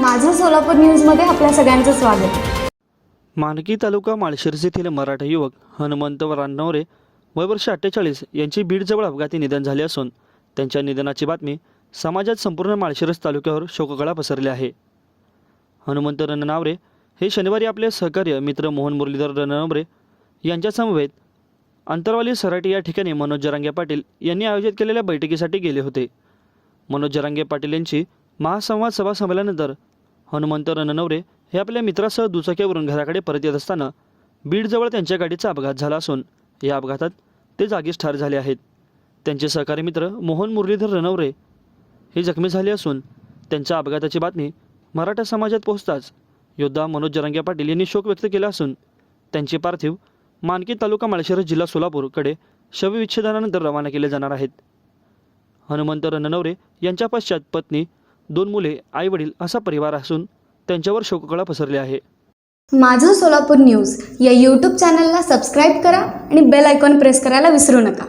माझं सोलापूर न्यूजमध्ये आपल्या सगळ्यांचं स्वागत. मानकी तालुका माळशिरस येथील मराठा युवक हनुमंत रानवरे वय वर्ष अठ्ठेचाळीस यांची बीडजवळ अपघाती निधन झाले असून त्यांच्या निधनाची बातमी समाजात संपूर्ण माळशिरस तालुक्यावर शोककळा पसरली आहे. हनुमंत रणनावरे हे शनिवारी आपले सहकार्य मित्र मोहन मुरलीधर रणनावरे यांच्यासमवेत अंतरवाली सराटी या ठिकाणी मनोज जरांगे पाटील यांनी आयोजित केलेल्या बैठकीसाठी गेले होते. मनोज जरांगे पाटील यांची महासंवाद सभा संपल्यानंतर हनुमंत रणनवरे हे आपल्या मित्रासह दुचाकीवरून घराकडे परत येत असताना बीडजवळ त्यांच्या गाडीचा अपघात झाला असून या अपघातात ते जागीच ठार झाले आहेत. त्यांचे सहकारी मित्र मोहन मुरलीधर रणवरे हे जखमी झाले असून त्यांच्या अपघाताची बातमी मराठा समाजात पोहोचताच योद्धा मनोज जरांगे पाटील यांनी शोक व्यक्त केला असून त्यांचे पार्थिव मानकी तालुका माळशिरस जिल्हा सोलापूरकडे शवविच्छेदनानंतर रवाना केले जाणार आहेत. हनुमंत रणनवरे यांच्या पश्चात पत्नी दोन मुले आईवडील असा परिवार असून त्यांच्यावर शोककळा पसरली आहे. माझं सोलापूर न्यूज या यूट्यूब चॅनलला सबस्क्राईब करा आणि बेल आयकॉन प्रेस करायला विसरू नका.